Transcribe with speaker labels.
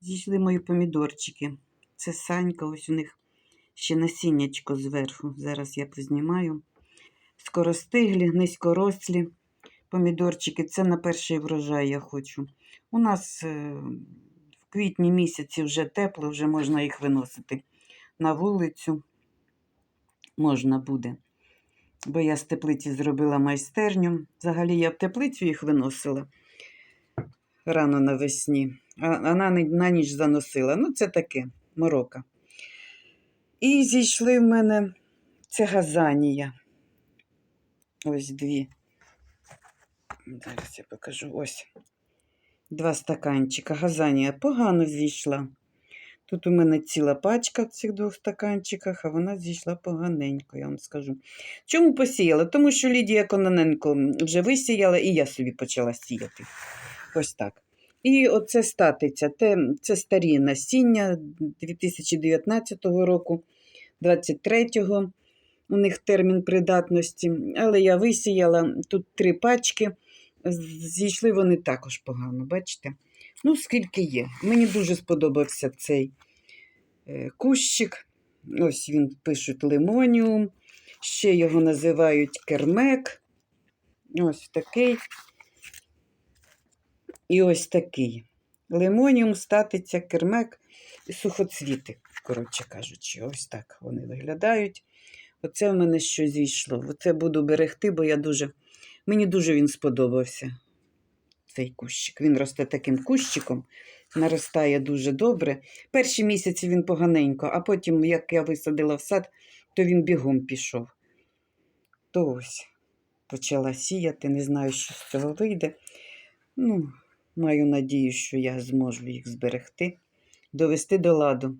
Speaker 1: Зійшли мої помідорчики. Це Санька, ось у них ще насіннячко зверху. Зараз я познімаю. Скоростиглі, низькорослі помідорчики. Це на перший врожай я хочу. У нас е, в квітні місяці вже тепло, вже можна їх виносити на вулицю. Можна буде. Бо я з теплиці зробила майстерню. Взагалі я в теплицю їх виносила рано навесні, а а на, на ніч заносила. Ну, це таке, морока. І зійшли в мене це газанія. Ось дві. Зараз я покажу. Ось. Два стаканчика. Газанія погано зійшла. Тут у мене ціла пачка в цих двох стаканчиках, а вона зійшла поганенько, я вам скажу. Чому посіяла? Тому що Лідія Кононенко вже висіяла, і я собі почала сіяти. Ось так. І оце статиця. Те, це старі насіння 2019 року, 23-го у них термін придатності. Але я висіяла тут три пачки. Зійшли вони також погано, бачите? Ну, скільки є. Мені дуже сподобався цей е, кущик. Ось він пишуть лимоніум. Ще його називають кермек. Ось такий. І ось такий. Лимоніум, статиця, кермек і сухоцвіти, коротше кажучи, ось так вони виглядають. Оце в мене що зійшло. Оце буду берегти, бо я дуже. Мені дуже він сподобався. Цей кущик. Він росте таким кущиком, наростає дуже добре. Перші місяці він поганенько, а потім, як я висадила в сад, то він бігом пішов. То ось почала сіяти, не знаю, що з цього вийде. Ну, маю надію, що я зможу їх зберегти, довести до ладу.